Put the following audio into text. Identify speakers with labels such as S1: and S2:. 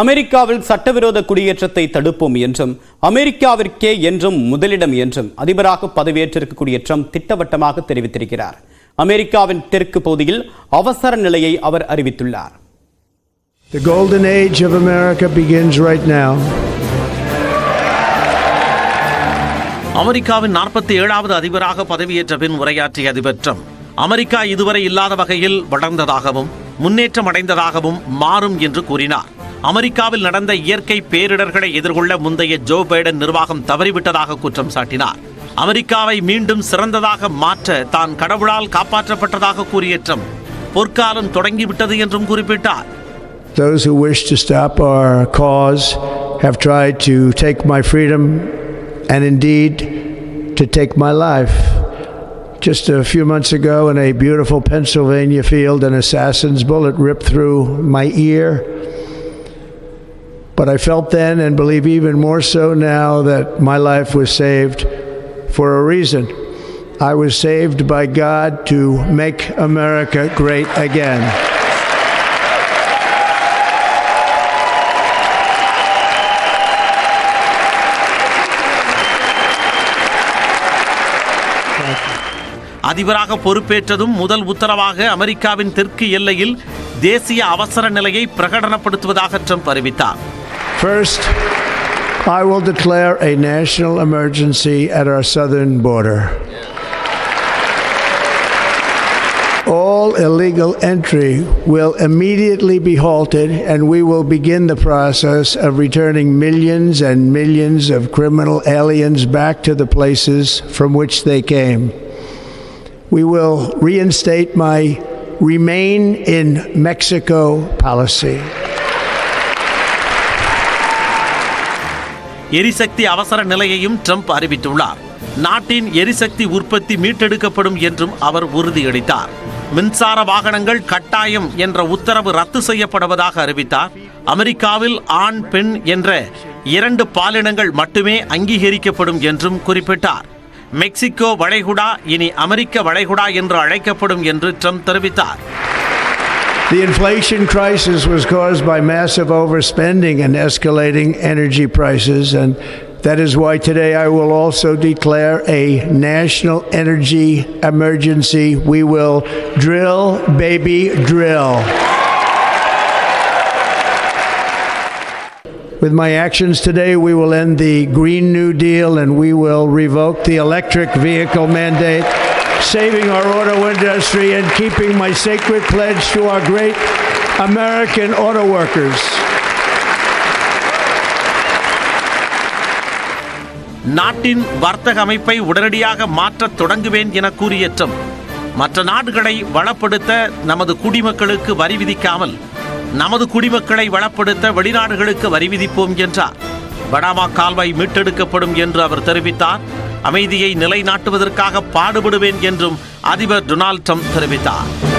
S1: அமெரிக்காவில் சட்டவிரோத குடியேற்றத்தை தடுப்போம் என்றும் அமெரிக்காவிற்கே என்றும் முதலிடம் என்றும் அதிபராக பதவியேற்றிருக்கக்கூடிய ட்ரம்ப் திட்டவட்டமாக தெரிவித்திருக்கிறார். அமெரிக்காவின் தெற்கு பகுதியில் அவசர நிலையை அவர் அறிவித்துள்ளார்.
S2: The golden age of America begins right now.
S3: அமெரிக்காவின் நாற்பத்தி ஏழாவது அதிபராக பதவியேற்ற பின் உரையாற்றிய அதிபர் ட்ரம்ப் அமெரிக்கா இதுவரை இல்லாத வகையில் வளர்ந்ததாகவும் முன்னேற்றம் அடைந்ததாகவும் மாறும் என்று கூறினார். அமெரிக்காவில் நடந்த இயற்கை பேரிடர்களை எதிர்கொள்ள முந்தைய ஜோ பைடன் நிர்வாகம் தவறிவிட்டதாக குற்றம் சாட்டினார் அமெரிக்காவை மீண்டும் சிறந்ததாக மாற்ற தான் கடவுளால் காப்பாற்றப்பட்டதாக கூறிய ட்ரம்ப் பொற்காலம் தொடங்கிவிட்டது என்றும் குறிப்பிட்டார்
S2: Those who wish to stop our cause have tried to take my freedom and indeed to take my life. Just a few months ago, in a beautiful Pennsylvania field, an assassin's bullet ripped through my ear. But I felt then and believe even more so now that my life was saved for a reason. I was saved by God to make America great again.
S3: அதிபராக பொறுப்பேற்றதும் முதல் உத்தரவாக அமெரிக்காவின் தெற்கு எல்லையில் தேசிய அவசர நிலையை பிரகடனப்படுத்துவதாக Trump அறிவித்தார்
S2: First, I will declare a national emergency at our southern border. All illegal entry will immediately be halted, and we will begin the process of returning millions and millions of criminal aliens back to the places from which they came. We will reinstate my remain in Mexico policy.
S3: எரிசக்தி அவசர நிலையையும் Trump அறிவித்துள்ளார். நாட்டின் எரிசக்தி உற்பத்தி மீட்டெடுக்கப்படும் என்றும் அவர் உறுதியளித்தார். மின்சார வாகனங்கள் கட்டாயம் என்ற உத்தரவு ரத்து செய்யப்படுவதாக அறிவித்தார். அமெரிக்காவில் ஆண் பெண் என்ற இரண்டு பாலினங்கள் மட்டுமே அங்கீகரிக்கப்படும் என்றும் குறிப்பிட்டார். மெக்சிகோ வளைகுடா இனி அமெரிக்க வளைகுடா என்று அழைக்கப்படும் என்று ட்ரம்ப் தெரிவித்தார்.
S2: The inflation crisis was caused by massive overspending and escalating energy prices, and that is why today I will also declare a national energy emergency. We will drill, baby, drill. With my actions today, we will end the Green New Deal and we will revoke the electric vehicle mandate, saving our auto industry and keeping my sacred pledge to our great American auto workers.
S3: நாட்டின் வர்த்தக அமைப்பை உடனடியாக மாற்றத் தொடங்குவேன் என கூறிய Trump மற்ற நாடுகளை வளப்படுத்த நமது குடிமக்களுக்கு வரி விதிக்காமல் நமது குடிமக்களை வளப்படுத்த வெளிநாடுகளுக்கு வரி விதிப்போம் என்றார் பனாமா கால்வாய் மீட்டெடுக்கப்படும் என்று அவர் தெரிவித்தார் அமைதியை நிலைநாட்டுவதற்காக பாடுபடுவேன் என்றும் அதிபர் டொனால்ட் ட்ரம்ப் தெரிவித்தார்.